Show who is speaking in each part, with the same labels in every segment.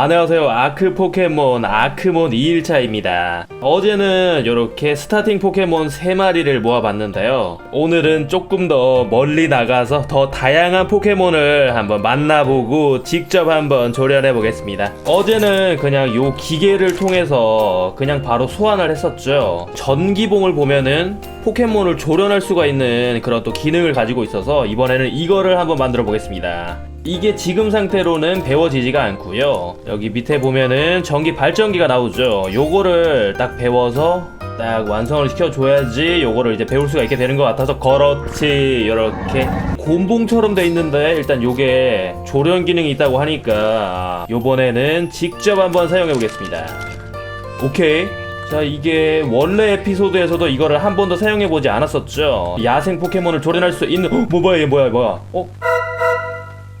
Speaker 1: 안녕하세요. 아크 포켓몬 아크몬 2일차입니다. 어제는 이렇게 스타팅 포켓몬 3마리를 모아봤는데요. 오늘은 조금 더 멀리 나가서 더 다양한 포켓몬을 한번 만나보고 직접 한번 조련해 보겠습니다. 어제는 그냥 요 기계를 통해서 그냥 바로 소환을 했었죠. 전기봉을 보면은 포켓몬을 조련할 수가 있는 그런 또 기능을 가지고 있어서 이번에는 이거를 한번 만들어 보겠습니다 이게 지금 상태로는 배워지지가 않고요. 여기 밑에 보면은 전기 발전기가 나오죠. 요거를 딱 배워서 딱 완성을 시켜줘야지 요거를 이제 배울 수가 있게 되는 것 같아서 그렇지 요렇게 곰봉처럼 돼 있는데 일단 요게 조련 기능이 있다고 하니까 요번에는 직접 한번 사용해 보겠습니다. 오케이. 자 이게 원래 에피소드에서도 이거를 한 번도 사용해 보지 않았었죠. 야생 포켓몬을 조련할 수 있는 어, 뭐 뭐야 얘 뭐야 뭐야? 어?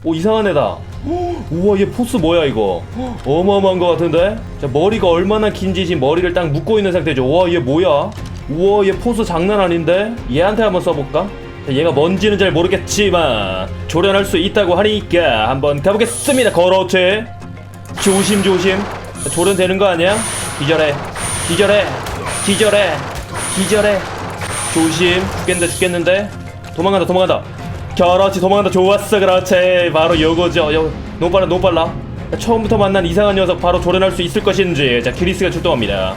Speaker 1: 오 이상한 애다. 우와 얘 포스 뭐야 이거? 어마어마한 것 같은데? 자 머리가 얼마나 긴지 지금 머리를 딱 묶고 있는 상태죠. 우와 얘 뭐야? 우와 얘 포스 장난 아닌데? 얘한테 한번 써볼까? 자, 얘가 뭔지는 잘 모르겠지만 조련할 수 있다고 하니까 한번 가보겠습니다 그렇지 조심조심. 자, 조련되는 거 아니야? 기절해. 기절해. 기절해. 기절해. 조심. 죽겠는데 죽겠는데? 도망간다 도망간다 그렇지 도망간다. 좋았어. 그렇지. 바로 요거죠. 요, 너무 빨라 너무 빨라. 자, 처음부터 만난 이상한 녀석 바로 조련할 수 있을 것인지. 자 기리스가 출동합니다.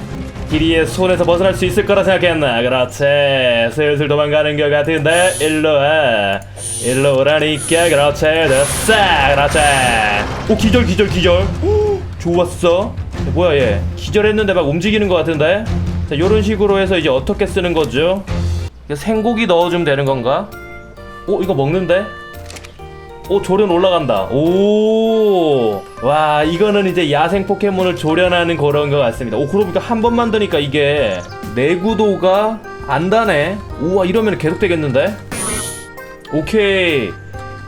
Speaker 1: 기리의 손에서 벗어날 수 있을 거라 생각했나? 그렇지. 슬슬 도망가는 것 같은데. 일로 와. 일로 오라니까. 그렇지. 됐어. 그렇지. 오 기절 기절 기절. 오, 좋았어. 야, 뭐야 얘. 기절했는데 막 움직이는 것 같은데? 자 요런 식으로 해서 이제 어떻게 쓰는 거죠? 생고기 넣어주면 되는 건가? 오 이거 먹는데? 오 조련 올라간다. 오 와 이거는 이제 야생 포켓몬을 조련하는 그런 것 같습니다. 오 그러니까 한 번 만드니까 이게 내구도가 안 다네. 우와 이러면 계속 되겠는데? 오케이.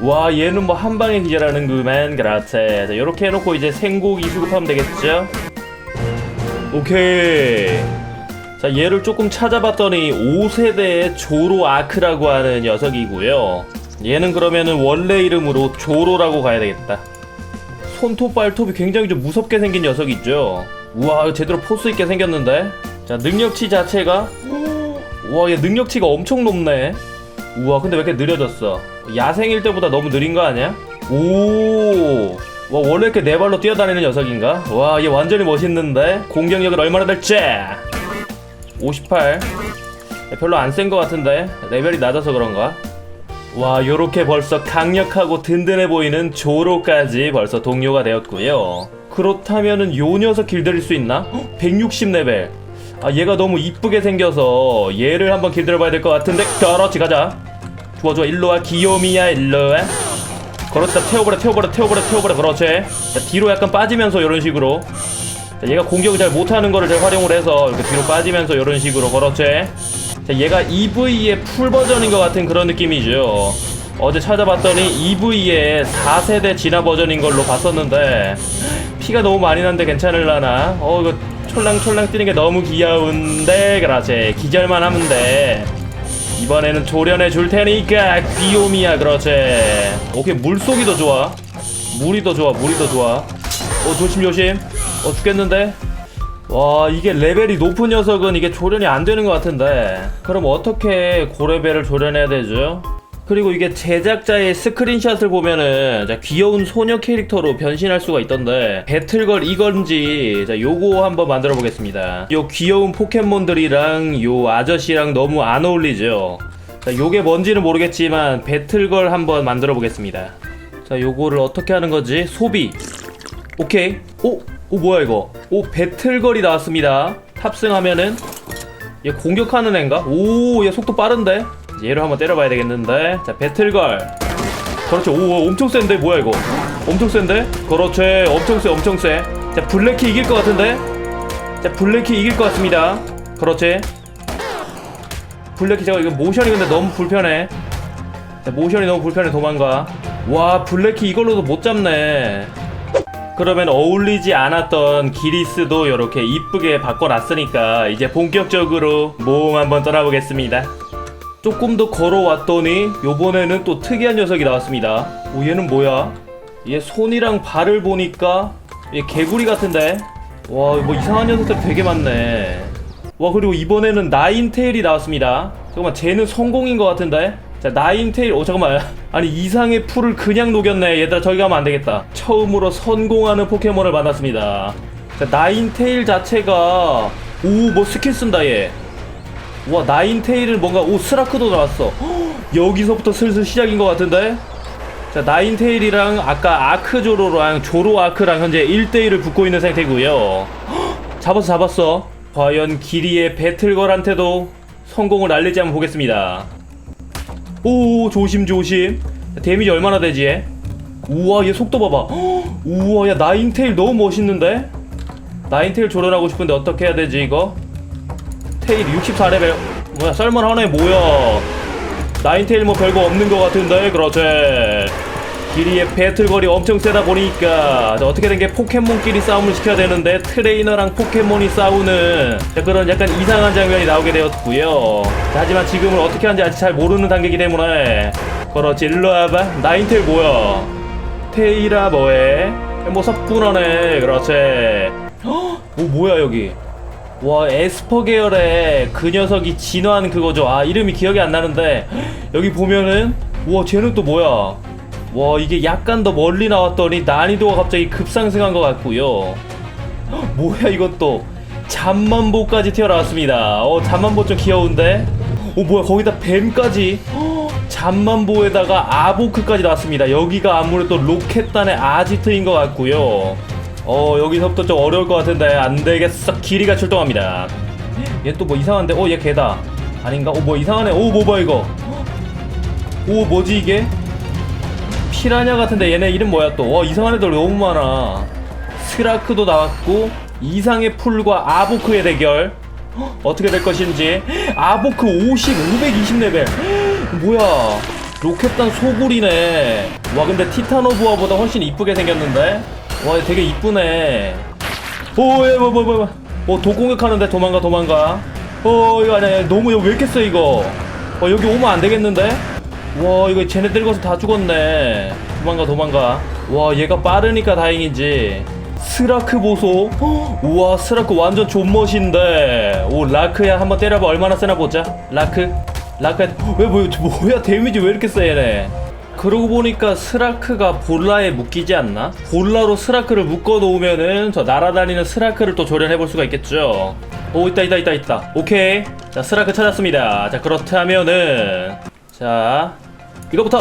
Speaker 1: 와 얘는 뭐 한 방에 기절하는구만 그렇지. 자 요렇게 해놓고 이제 생고기 수급하면 되겠죠? 오케이 자 얘를 조금 찾아봤더니 5세대의 조로 아크라고 하는 녀석이고요 얘는 그러면은 원래 이름으로 조로라고 가야 되겠다 손톱 발톱이 굉장히 좀 무섭게 생긴 녀석이죠 우와 제대로 포스 있게 생겼는데 자 능력치 자체가 우와 얘 능력치가 엄청 높네 우와 근데 왜 이렇게 느려졌어 야생일 때보다 너무 느린 거 아니야? 오 와, 원래 이렇게 네 발로 뛰어다니는 녀석인가? 와, 얘 완전히 멋있는데? 공격력은 얼마나 될지? 58 별로 안 센 것 같은데 레벨이 낮아서 그런가? 와 요렇게 벌써 강력하고 든든해 보이는 조로까지 벌써 동료가 되었고요. 그렇다면은 요 녀석 길들일 수 있나? 160레벨. 아 얘가 너무 이쁘게 생겨서 얘를 한번 길들여 봐야 될 것 같은데. 그렇지 가자. 좋아 좋아. 일로와 귀요미야 일로와. 그렇다. 태워버려 태워버려 태워버려 태워버려. 그렇지. 자, 뒤로 약간 빠지면서 이런 식으로 자, 얘가 공격을 잘 못하는 거를 잘 활용을 해서 이렇게 뒤로 빠지면서 이런 식으로 그렇지. 자, 얘가 EV의 풀 버전인 것 같은 그런 느낌이죠. 어제 찾아봤더니 EV의 4세대 진화 버전인 걸로 봤었는데 피가 너무 많이 나는데 괜찮을라나? 어 이거 촐랑촐랑 뛰는 게 너무 귀여운데 그렇지 기절만 하면 돼. 이번에는 조련해 줄 테니까 귀요미야 그렇지 오케이 물속이 더 좋아. 물이 더 좋아 물이 더 좋아. 어 조심 조심 어 죽겠는데? 와 이게 레벨이 높은 녀석은 이게 조련이 안 되는 것 같은데. 그럼 어떻게 고레벨을 조련해야 되죠? 그리고 이게 제작자의 스크린샷을 보면은 자, 귀여운 소녀 캐릭터로 변신할 수가 있던데 배틀걸 이건지 자 요거 한번 만들어 보겠습니다. 요 귀여운 포켓몬들이랑 요 아저씨랑 너무 안 어울리죠? 자 요게 뭔지는 모르겠지만 배틀걸 한번 만들어 보겠습니다. 자 요거를 어떻게 하는 거지? 소비. 오케이. 오, 오 뭐야 이거 오 배틀걸이 나왔습니다 탑승하면은 얘 공격하는 애인가? 오, 얘 속도 빠른데? 얘를 한번 때려봐야 되겠는데. 자, 배틀걸. 그렇지. 오, 엄청 센데? 뭐야, 이거? 엄청 센데? 그렇지. 엄청 세, 엄청 세. 자, 블랙키 이길 것 같은데? 자, 블랙키 이길 것 같습니다. 그렇지. 블랙키, 제가 이거 모션이 근데 너무 불편해. 자, 모션이 너무 불편해, 도망가. 와, 블랙키 이걸로도 못 잡네. 그러면 어울리지 않았던 기리스도 이렇게 이쁘게 바꿔놨으니까 이제 본격적으로 모험 한번 떠나보겠습니다. 조금 더 걸어왔더니 요번에는 또 특이한 녀석이 나왔습니다. 오 얘는 뭐야? 얘 손이랑 발을 보니까 얘 개구리 같은데 와 뭐 이상한 녀석들 되게 많네 와 그리고 이번에는 나인테일이 나왔습니다 잠깐만 쟤는 성공인 것 같은데 자 나인테일 오 잠깐만. 아니 이상의 풀을 그냥 녹였네. 얘들아 저기 가면 안 되겠다. 처음으로 성공하는 포켓몬을 만났습니다. 자 나인테일 자체가 오 뭐 스킬 쓴다 얘. 와 나인테일은 뭔가 오 스라크도 나왔어. 헉, 여기서부터 슬슬 시작인 것 같은데? 자 나인테일이랑 아까 아크조로랑 조로 아크랑 현재 1대1을 붙고 있는 상태고요. 헉, 잡았어 잡았어. 과연 기리의 배틀걸한테도 성공을 알리지 한번 보겠습니다 오 조심 조심. 자, 데미지 얼마나 되지? 얘? 우와 얘 속도 봐봐. 헉, 우와 야 나인테일 너무 멋있는데? 나인테일 조련하고 싶은데 어떻게 해야 되지 이거? 테일 64레벨. 뭐야 썰만하네 뭐야? 나인테일 뭐 별거 없는 것 같은데 그렇지 길이의 배틀거리 엄청 세다 보니까 자, 어떻게 된 게 포켓몬끼리 싸움을 시켜야 되는데 트레이너랑 포켓몬이 싸우는 자, 그런 약간 이상한 장면이 나오게 되었고요. 자, 하지만 지금은 어떻게 하는지 아직 잘 모르는 단계이기 때문에 그렇지 일로 와봐. 나인테일 뭐야 테이라 뭐해? 뭐 섭군하네. 그렇지. 헉, 뭐 뭐야 여기? 와 에스퍼 계열의 그 녀석이 진화한 그거죠. 아 이름이 기억이 안 나는데 여기 보면은 와 쟤는 또 뭐야 와 이게 약간 더 멀리 나왔더니 난이도가 갑자기 급상승한 것 같고요. 헉, 뭐야 이것도 잠만보까지 튀어나왔습니다. 어 잠만보 좀 귀여운데? 어 뭐야 거기다 뱀까지? 헉, 잠만보에다가 아보크까지 나왔습니다. 여기가 아무래도 로켓단의 아지트인 것 같고요. 어 여기서부터 좀 어려울 것 같은데 안 되겠어. 길이가 출동합니다. 얘 또 뭐 이상한데? 어 얘 개다. 아닌가? 어 뭐 이상하네. 오 뭐 봐 이거. 오 뭐지 이게 피라냐 같은데 얘네 이름 뭐야 또? 와 이상한 애들 너무 많아? 스라크도 나왔고 이상의 풀과 아보크의 대결. 헉, 어떻게 될 것인지. 아보크 50 520레벨. 뭐야. 로켓단 소굴이네. 와 근데 티타노부아보다 훨씬 이쁘게 생겼는데? 와 되게 이쁘네. 오얘뭐뭐뭐 뭐, 뭐, 뭐, 독공격하는데 도망가 도망가. 어 이거 아니야. 너무 여기 왜 이렇게 세 이거? 어 여기 오면 안 되겠는데 와 이거 쟤네 들고서 다 죽었네 도망가 도망가 와 얘가 빠르니까 다행이지 스라크 보소 헉, 우와 스라크 완전 존멋인데 오 라크야 한번 때려봐 얼마나 세나 보자 라크 라크 왜 뭐, 뭐야 데미지 왜 이렇게 세 얘네 그러고 보니까 스라크가 볼라에 묶이지 않나? 볼라로 스라크를 묶어 놓으면은 저 날아다니는 스라크를 또 조련해 볼 수가 있겠죠. 오 있다 있다 있다 있다. 오케이. 자 스라크 찾았습니다. 자 그렇다면은 자 이거부터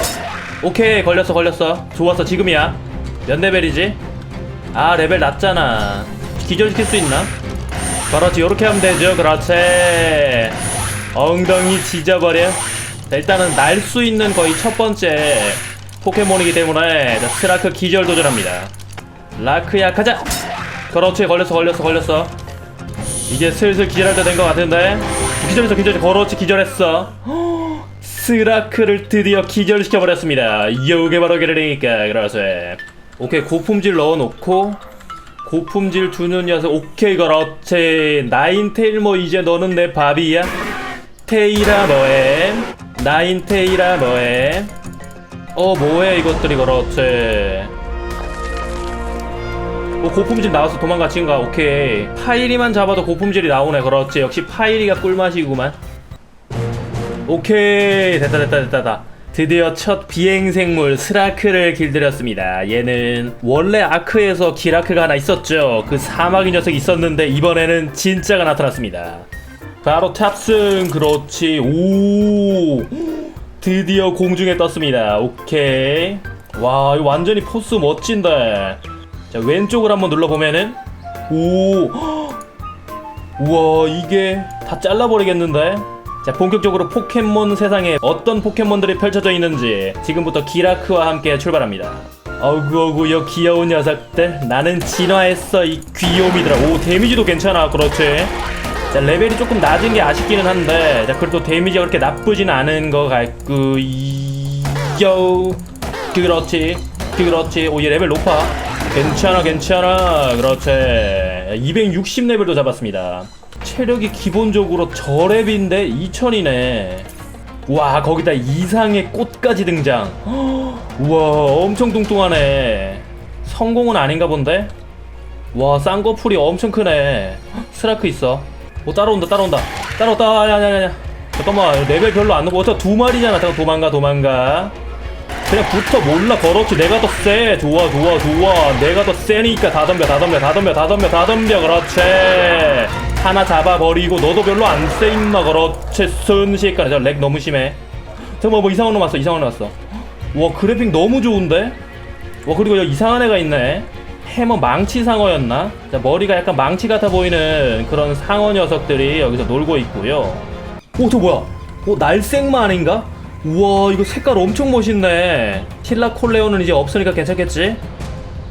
Speaker 1: 오케이 걸렸어 걸렸어. 좋았어 지금이야. 몇 레벨이지? 아 레벨 낮잖아. 기절시킬 수 있나? 그렇지 요렇게 하면 되죠. 그렇지. 엉덩이 지져버려. 자, 일단은 날 수 있는 거의 첫 번째 포켓몬이기 때문에 자, 스라크 기절 도전합니다. 라크야 가자. 그렇지 걸렸어 걸렸어 걸렸어. 이제 슬슬 기절할 때 된 것 같은데 기절했어 기절했어 그렇지 기절했어. 스라크를 드디어 기절시켜 버렸습니다. 이게 바로 게르니까 그렇지. 오케이 고품질 넣어놓고 고품질 두는 녀석 오케이 그렇지 나인테일 뭐 이제 너는 내 밥이야. 테이라 뭐해? 나인 테이라 뭐해? 어 뭐해 이것들이 그렇지 뭐 고품질 나와서 도망가 친가 오케이 파이리만 잡아도 고품질이 나오네 그렇지 역시 파이리가 꿀맛이구만 오케이. 됐다 됐다 됐다 됐다. 드디어 첫 비행생물 스라크를 길들였습니다. 얘는 원래 아크에서 기라크가 하나 있었죠. 그 사마귀 녀석 있었는데 이번에는 진짜가 나타났습니다. 바로 탑승. 그렇지. 오. 드디어 공중에 떴습니다. 오케이. 와 이거 완전히 포스 멋진데. 자 왼쪽을 한번 눌러보면은 오. 우와 이게 다 잘라버리겠는데 자 본격적으로 포켓몬 세상에 어떤 포켓몬들이 펼쳐져 있는지 지금부터 기라크와 함께 출발합니다. 어구 어구 여 귀여운 녀석들. 나는 진화했어 이 귀요미들아. 오 데미지도 괜찮아. 그렇지? 자 레벨이 조금 낮은 게 아쉽기는 한데 자 그래도 데미지가 그렇게 나쁘진 않은 것 같고 요 그렇지 그렇지. 오얘 레벨 높아. 괜찮아 괜찮아. 그렇지. 260 레벨도 잡았습니다 체력이 기본적으로 저랩인데 2000이네. 와 거기다 이상의 꽃까지 등장. 우와 엄청 뚱뚱하네. 성공은 아닌가 본데? 와 쌍꺼풀이 엄청 크네. 스라크 있어. 오 따라온다 따라온다. 따라온다. 야야야야. 잠깐만 레벨 별로 안 어차피 두 마리잖아. 잠깐 도망가 도망가. 그냥 붙어 몰라 그렇지. 내가 더 세. 좋아 좋아 좋아. 내가 더 세니까 다 덤벼 다 덤벼 다 덤벼 다 덤벼 다 덤벼. 그렇지 하나 잡아버리고 너도 별로 안세 임마 그렇지 순식간에 저렉 너무 심해. 잠깐만 뭐 이상한 놈 왔어. 이상한 놈 왔어. 와 그래픽 너무 좋은데? 와 그리고 여기 이상한 애가 있네. 해머 망치 상어였나? 자, 머리가 약간 망치 같아 보이는 그런 상어 녀석들이 여기서 놀고 있고요. 오 저 뭐야? 오 날생마 아닌가? 우와 이거 색깔 엄청 멋있네. 킬라 콜레오는 이제 없으니까 괜찮겠지?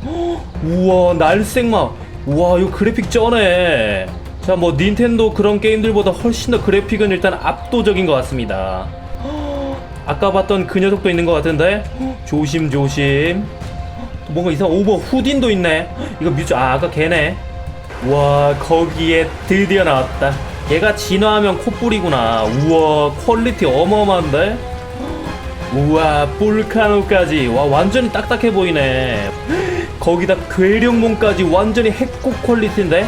Speaker 1: 헉, 우와 날생마. 우와 이거 그래픽 쩌네 자 뭐 닌텐도 그런 게임들보다 훨씬 더 그래픽은 일단 압도적인 것 같습니다. 아까 봤던 그 녀석도 있는 것 같은데? 조심 조심. 뭔가 이상 오버 후딘도 있네. 이거 뮤즈 아 아까 걔네. 와 거기에 드디어 나왔다. 얘가 진화하면 콧불이구나. 우와 퀄리티 어마어마한데? 우와 볼카노까지. 와 완전히 딱딱해 보이네. 거기다 괴력몬까지 완전히 핵국 퀄리티인데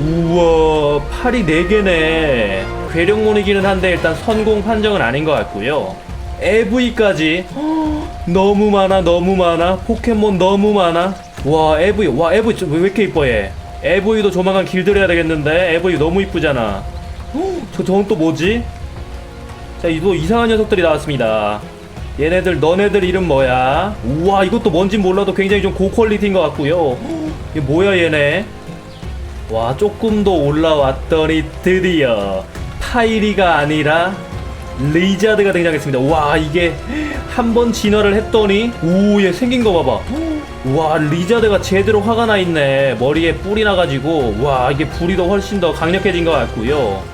Speaker 1: 우와 팔이 4개네. 괴력몬이기는 한데 일단 선공 판정은 아닌 것 같고요. AV까지. 너무 많아 너무 많아. 포켓몬 너무 많아. 와 AV 와 AV 왜 이렇게 이뻐 얘 AV도 조만간 길들여야 되겠는데 AV 너무 이쁘잖아. 저 저건 또 뭐지? 자 이거 이상한 녀석들이 나왔습니다. 얘네들 너네들 이름 뭐야? 우와 이것도 뭔진 몰라도 굉장히 좀 고퀄리티인 것 같고요. 이게 뭐야 얘네 와 조금 더 올라왔더니 드디어 파이리가 아니라 리자드가 등장했습니다. 와 이게 한 번 진화를 했더니 오얘 생긴 거 봐봐. 와 리자드가 제대로 화가 나 있네. 머리에 뿔이 나가지고 와 이게 불이 더 훨씬 더 강력해진 것 같고요.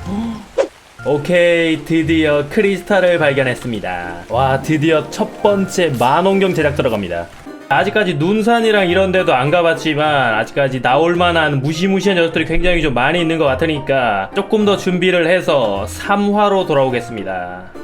Speaker 1: 오케이 드디어 크리스탈을 발견했습니다. 와 드디어 첫 번째 만원경 제작 들어갑니다. 아직까지 눈산이랑 이런 데도 안 가봤지만 아직까지 나올 만한 무시무시한 녀석들이 굉장히 좀 많이 있는 것 같으니까 조금 더 준비를 해서 3화로 돌아오겠습니다.